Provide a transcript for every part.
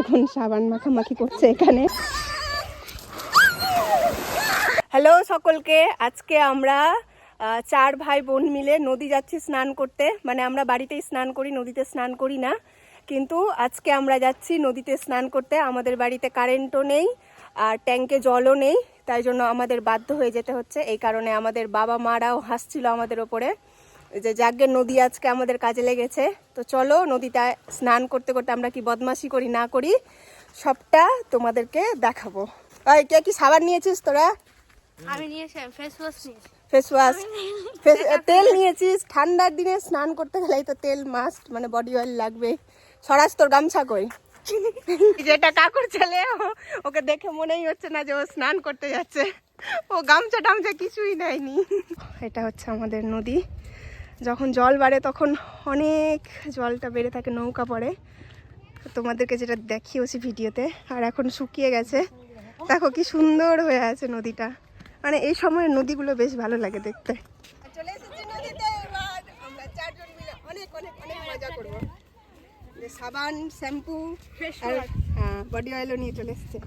এখন সাবান মাখামাখি করছে এখানে। হ্যালো সকলকে, আজকে আমরা চার ভাই বোন মিলে নদী যাচ্ছি স্নান করতে। মানে আমরা বাড়িতেই স্নান করি, নদীতে স্নান করি না। কিন্তু আজকে আমরা যাচ্ছি নদীতে স্নান করতে। আমাদের বাড়িতে কারেন্টও নেই, আর ট্যাঙ্কে জলও নেই। তাই জন্য আমাদের বাধ্য হয়ে যেতে হচ্ছে। এই কারণে আমাদের বাবা মারাও হাসছিল আমাদের ওপরে। যে যাজ্ঞের নদী আজকে আমাদের কাজে লেগেছে। তো চলো নদীটা স্নান করতে করতে আমরা কি বদমাশি করি না করি সবটা তোমাদেরকে দেখাবো। ওই কে কি সাবান নিয়েছিস তোরা? আমি নিয়েছি ফেস ওয়াশ নিয়েছি। ফেস ওয়াশ তেল নিয়েছিস ঠান্ডার দিনে স্নান করতে গেলেই তো তেল মাস্ট মানে বডি অয়েল লাগবে। সরাস তোর গামছা কই। যেটা কাকুর ছেলে ওকে দেখে মনেই হচ্ছে না যে ও স্নান করতে যাচ্ছে। ও গামছা টামছা কিছুই নেয়নি এটা হচ্ছে আমাদের নদী। যখন জল বাড়ে তখন অনেক জলটা বেড়ে থাকে নৌকা পড়ে। তোমাদেরকে যেটা দেখিয়েছি ভিডিওতে আর এখন শুকিয়ে গেছে। দেখো কি সুন্দর হয়ে আছে নদীটা। মানে এই সময় নদীগুলো বেশ ভালো লাগে দেখতে। চলে এসেছি নদীতে এবার আমরা চারজন মিলে অনেক অনেক অনেক মজা করব। সাবান শ্যাম্পু হ্যাঁ বডি অয়েলও নিয়ে চলে এসেছে।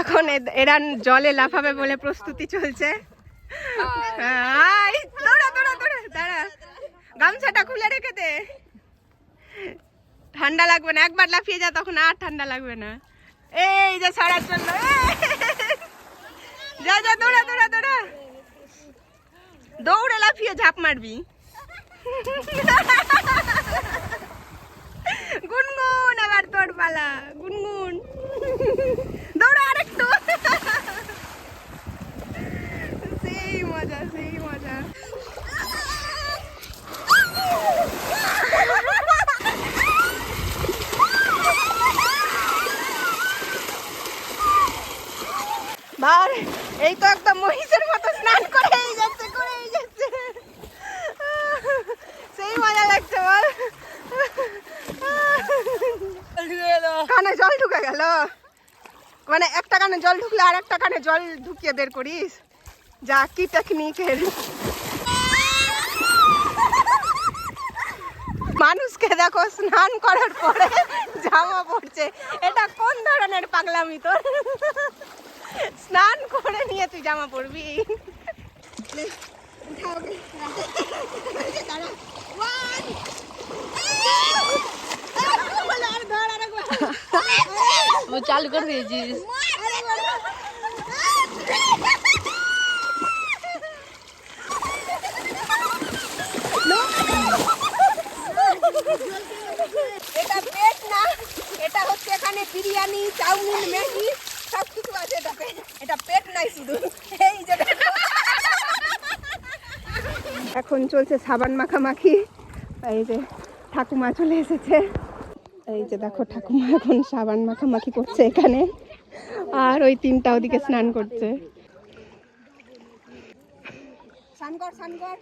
এখন এরা জলে লাফাবে বলে প্রস্তুতি চলছে। হ্যাঁ, দৌড়া দৌড়া দাঁড়া। গামছাটা খুলে রেখে দে। ঠান্ডা লাগবে না, একবার লাফিয়ে যা, তখন আর ঠান্ডা লাগবে না। এই যে ছাড়ার জন্য যা যা, দৌড়া দৌড়া দৌড়া। দৌড়ে লাফিয়ে ঝাঁপ মারবি। গুনগুন আবার তোর পালা, গুনগুন। দৌড়া আরেকটু সেই মজা সেই মজা বার এই তো একদম মহিষের মতো স্নান করেই যাচ্ছে করেই যাচ্ছে। সেই মজা লাগছে বল। কানে জল ঢুকে গেল। মানে একটা কানে জল ঢুকলে আর একটা কানে জল ঢুকিয়ে বের করিস। যা কি টেকনিকের মানুষকে দেখো স্নান করার পরে জামা পড়ছে এটা কোন ধরনের পাগলামি তোর? স্নান করে নিয়ে তুই জামা পরবি। চালু করে দিয়েছিস এটা বেশ না এটা হচ্ছে এখানে বিরিয়ানি চাউমিন ম্যাগি। সব কিছু আছে, এটা পেট নাই শুধু। এই যে এখন চলছে সাবান মাখামাখি। এই যে ঠাকুমা চলে এসেছে। এই যে দেখো ঠাকুমা এখন সাবান মাখামাখি করছে এখানে। আর ওই তিনটা ওদিকে স্নান করছে কর স্নান কর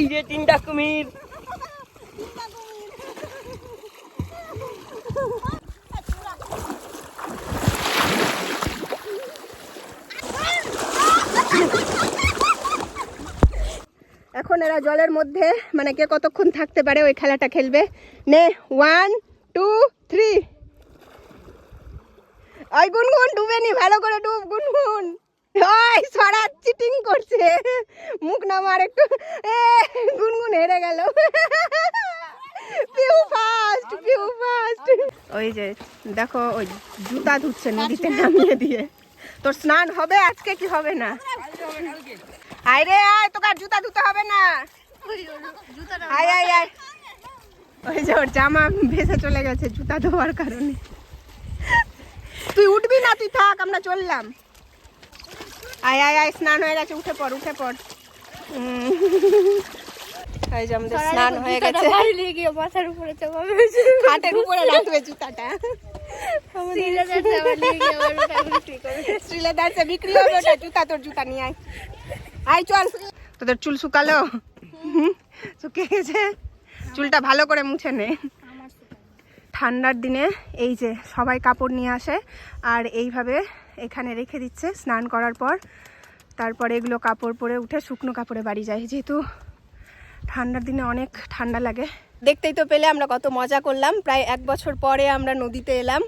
এই যে তিনটা কুমির। এখন এরা জলের মধ্যে মানে কে কতক্ষণ থাকতে পারে ওই খেলাটা খেলবে? নে ওয়ান টু থ্রি ওই গুনগুন, ডুবে নি, ভালো করে ডুব, গুনগুন। ওই, সরা চিটিং করছে। মুখ নাম আর একটু গুনগুন হেরে গেল। পিউ ফাস্ট পিউ ফাস্ট ওই যে, দেখো, ওই জুতা ধুচ্ছে নদীতে নামিয়ে দিয়ে। তোর স্নান হবে, আজকে কি হবে না? আয় রে, আয়, তোকে আর জুতা ধুতে হবে না। আয় আয় আয়। ওই যে ওর জামা ভেসে চলে গেছে জুতা ধোয়ার কারণে। তুই উঠবি না, তুই থাক, আমরা চললাম। আয় আয় আয় স্নান হয়ে গেছে উঠে পড় উঠে পড়। উম। এই যে আমাদের স্নান হয়ে গেছে। মাথার উপরে খাটের উপরে রাখবে জুতাটা। বিক্রি হবে ওটা জুতা তোর জুতা নিয়ে আয়। আয় চল। তোদের চুল শুকালো? শুকিয়ে গেছে চুলটা ভালো করে মুছে নে। ঠান্ডার দিনে এই যে সবাই কাপড় নিয়ে আসে আর এইভাবে এখানে রেখে দিচ্ছে স্নান করার পর। তারপরে এগুলো কাপড় পরে উঠে শুকনো কাপড়ে বাড়ি যায়। যেহেতু ঠান্ডার দিনে অনেক ঠান্ডা লাগে। দেখতেই তো পেলে আমরা কত মজা করলাম। প্রায় এক বছর পরে আমরা নদীতে এলাম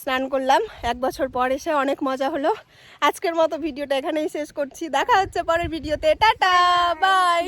স্নান করলাম। এক বছর পর এসে অনেক মজা হলো। আজকের মতো ভিডিওটা এখানেই শেষ করছি। দেখা হচ্ছে পরের ভিডিওতে। টাটা! বাই.